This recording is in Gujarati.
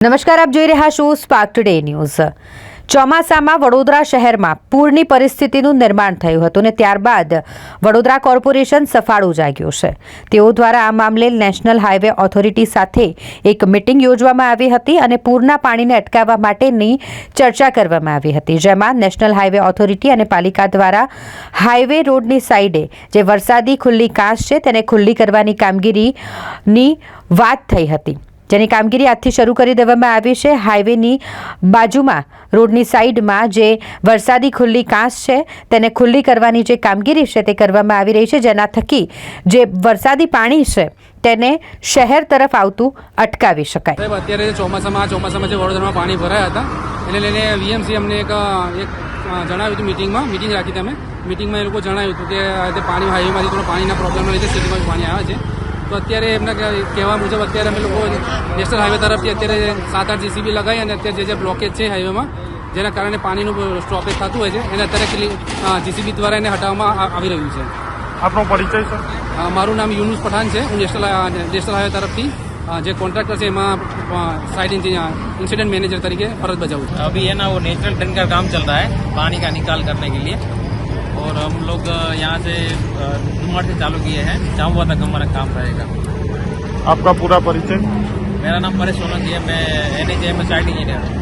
નમસ્કાર, આપ જોઈ રહ્યા છો સ્પાર્ક ટુડે ન્યૂઝ ચોમાસામાં વડોદરા શહેરમાં પૂરની પરિસ્થિતિનું નિર્માણ થયું હતું અને ત્યારબાદ વડોદરા કોર્પોરેશન સફાળું જાગ્યું છે. તેઓ દ્વારા આ મામલે નેશનલ હાઈવે ઓથોરિટી સાથે એક મિટિંગ યોજવામાં આવી હતી અને પૂરના પાણીને અટકાવવા માટેની ચર્ચા કરવામાં આવી હતી, જેમાં નેશનલ હાઈવે ઓથોરિટી અને પાલિકા દ્વારા હાઈવે રોડની સાઈડે જે વરસાદી ખુલ્લી કાંસ છે તેને ખુલ્લી કરવાની કામગીરીની વાત થઈ હતી. જેની કામગીરી આજથી શરૂ કરી દેવામાં આવી છે. હાઈવેની બાજુમાં, રોડની સાઈડમાં જે વરસાદી ખુલ્લી કાંસ છે, તેને ખુલ્લી કરવાની જે કામગીરી છે તે કરવામાં આવી રહી છે. જેના થકી જે વરસાદી પાણી છે તેને શહેર તરફ આવતું અટકાવી શકાય. અત્યારે ચોમાસામાં ચોમાસામાં જે વડોદરામાં પાણી ભરાયા હતા, એને લઈને વીએમસી અમને એક એક જણાવ્યું હતું મિટિંગમાં, મિટિંગ રાખી તમે મિટિંગમાં એ લોકો જણાવ્યું હતું કે પાણી, હાઈવેમાંથી થોડો પાણીના પ્રોબ્લેમના લીધે સિટીમાં પાણી આવે છે. તો અત્યારે એમના કહેવા મુજબ અત્યારે અમે લોકો નેશનલ હાઈવે તરફથી અત્યારે સાત આઠ જીસીબી લગાવી અને અત્યારે જે જે બ્લોકેજ છે હાઈવેમાં જેના કારણે પાણીનું સ્ટોપેજ થતું હોય છે એને અત્યારે જીસીબી દ્વારા એને હટાવવામાં આવી રહ્યું છે. આપણો પરિચય સર? મારું નામ યુનુસ પઠાન છે. હું નેશનલ નેશનલ હાઈવે તરફથી જે કોન્ટ્રાક્ટર છે એમાં साइड इंजीनियर इंसिडेंट મેનેજર તરીકે फर्ज बजाऊ अभी है ना वो नेचुरल ड्रेन का काम चल रहा है पानी का निकाल और हम लोग यहाँ से नुमड़ से चालू किए हैं। जामुआ तक हमारा काम रहेगा। आपका पूरा परिचय? मेरा नाम परेश सोलंकी है। मैं N H M S I engineer हूँ।